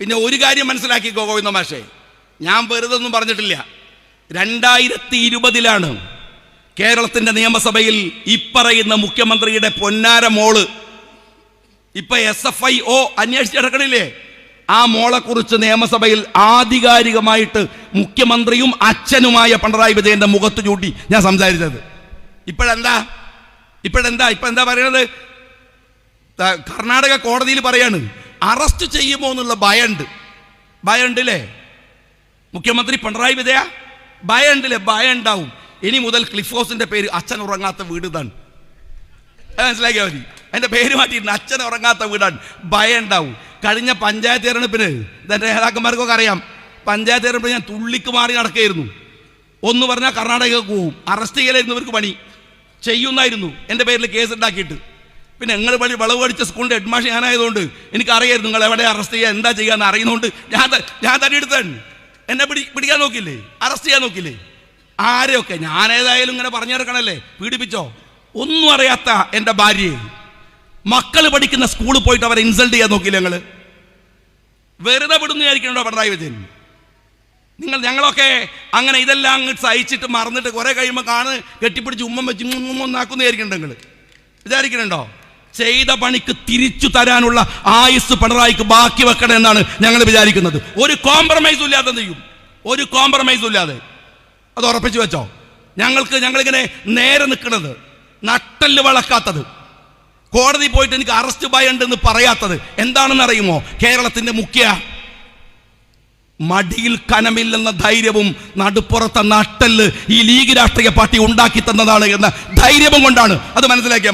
പിന്നെ ഒരു കാര്യം മനസ്സിലാക്കിക്കോ ഗോവിന്ദ മാഷേ. ഞാൻ വെറുതെ ഒന്നും പറഞ്ഞിട്ടില്ല. രണ്ടായിരത്തി ഇരുപതിലാണ് കേരളത്തിന്റെ നിയമസഭയിൽ ഇപ്പറയുന്ന മുഖ്യമന്ത്രിയുടെ പൊന്നാര മോൾ. ഇപ്പൊ എസ് എഫ് ഐ ഒ അന്വേഷിച്ചെടുക്കണില്ലേ? ആ മോളെ കുറിച്ച് നിയമസഭയിൽ ആധികാരികമായിട്ട് മുഖ്യമന്ത്രിയും അച്ഛനുമായ പിണറായി വിജയന്റെ മുഖത്ത് ചൂട്ടി ഞാൻ സംസാരിച്ചത്. ഇപ്പോഴെന്താ? ഇപ്പോഴെന്താ? ഇപ്പൊ എന്താ പറയണത് കർണാടക കോടതിയിൽ പറയാണ്. അറസ്റ്റ് ചെയ്യുമോ എന്നുള്ള ഭയമുണ്ട് ഭയമുണ്ടല്ലേ മുഖ്യമന്ത്രി പിണറായി വിജയ? ഭയമുണ്ടല്ലേ ഭയം ഉണ്ടാവും ഇനി മുതൽ ക്ലിഫ് പേര് അച്ഛൻ ഉറങ്ങാത്ത വീട് ഇതാണ്. മനസ്സിലാക്കിയാൽ മതി അതിന്റെ പേര് മാറ്റിയിട്ടുണ്ട്. അച്ഛൻ ഉറങ്ങാത്ത വീടാണ്. ഭയം ഉണ്ടാവും കഴിഞ്ഞ പഞ്ചായത്ത് തിരഞ്ഞെടുപ്പിന് ഇതെന്റെ നേതാക്കന്മാർക്കൊക്കെ അറിയാം. പഞ്ചായത്ത് തിരഞ്ഞെടുപ്പിന് ഞാൻ തുള്ളിക്ക് മാറി നടക്കുകയായിരുന്നു. ഒന്ന് പറഞ്ഞാൽ കർണാടകയ്ക്ക് പോവും. അറസ്റ്റ് ചെയ്യലായിരുന്നു ഇവർക്ക് പണി. ചെയ്യുന്നായിരുന്നു. എന്റെ പേരിൽ കേസ് ഉണ്ടാക്കിയിട്ട്. പിന്നെ നിങ്ങൾ വഴി വിളവ് അടിച്ച സ്കൂളിന്റെ ഹെഡ്മാഷ് ഞാനായതുകൊണ്ട് എനിക്ക് അറിയായിരുന്നു നിങ്ങൾ എവിടെ അറസ്റ്റ് ചെയ്യുക എന്താ ചെയ്യാന്ന് അറിയുന്നതുകൊണ്ട് ഞാൻ ഞാൻ തടി എടുത്തൻ. എന്നെ പിടി പിടിക്കാൻ നോക്കില്ലേ അറസ്റ്റ് ചെയ്യാൻ നോക്കില്ലേ ആരെയൊക്കെ? ഞാനേതായാലും ഇങ്ങനെ പറഞ്ഞു പീഡിപ്പിച്ചോ? ഒന്നും അറിയാത്ത എന്റെ ഭാര്യയെ. മക്കൾ പഠിക്കുന്ന സ്കൂളിൽ പോയിട്ട് അവരെ ഇൻസൾട്ട് ചെയ്യാൻ നോക്കില്ല ഞങ്ങൾ വെറുതെ വിടുന്നു വിചാരിക്കണോ പിണറായി വിജയൻ? നിങ്ങൾ ഞങ്ങളൊക്കെ അങ്ങനെ ഇതെല്ലാം അങ്ങ് സഹിച്ചിട്ട് മറന്നിട്ട് കുറെ കഴിയുമ്പോൾ കാണ് കെട്ടിപ്പിടിച്ച് ഉമ്മം വെച്ച് വിചാരിക്കണ്ട നിങ്ങൾ വിചാരിക്കണുണ്ടോ? ചെയ്ത പണിക്ക് തിരിച്ചു തരാനുള്ള ആയുസ് പിണറായിക്ക് ബാക്കി വെക്കണം എന്നാണ് ഞങ്ങൾ വിചാരിക്കുന്നത്. ഒരു കോംപ്രമൈസും ഇല്ലാതെ ചെയ്യും? ഒരു കോംപ്രമൈസും ഇല്ലാതെ. അത് ഉറപ്പിച്ചു വെച്ചോ. ഞങ്ങൾക്ക് ഞങ്ങളിങ്ങനെ നേരെ നിൽക്കുന്നത് നട്ടൽ വളക്കാത്തത്. കോടതി പോയിട്ട് എനിക്ക് അറസ്റ്റ് ഭയണ്ടെന്ന് പറയാത്തത് എന്താണെന്ന് അറിയുമോ? കേരളത്തിന്റെ മുഖ്യ മടിയിൽ കനമില്ലെന്ന ധൈര്യവും നടുപ്പുറത്തെ നട്ടൽ ഈ ലീഗ് രാഷ്ട്രീയ പാർട്ടി ഉണ്ടാക്കി തന്നതാണ് എന്ന ധൈര്യവും കൊണ്ടാണ്. അത് മനസ്സിലാക്കിയ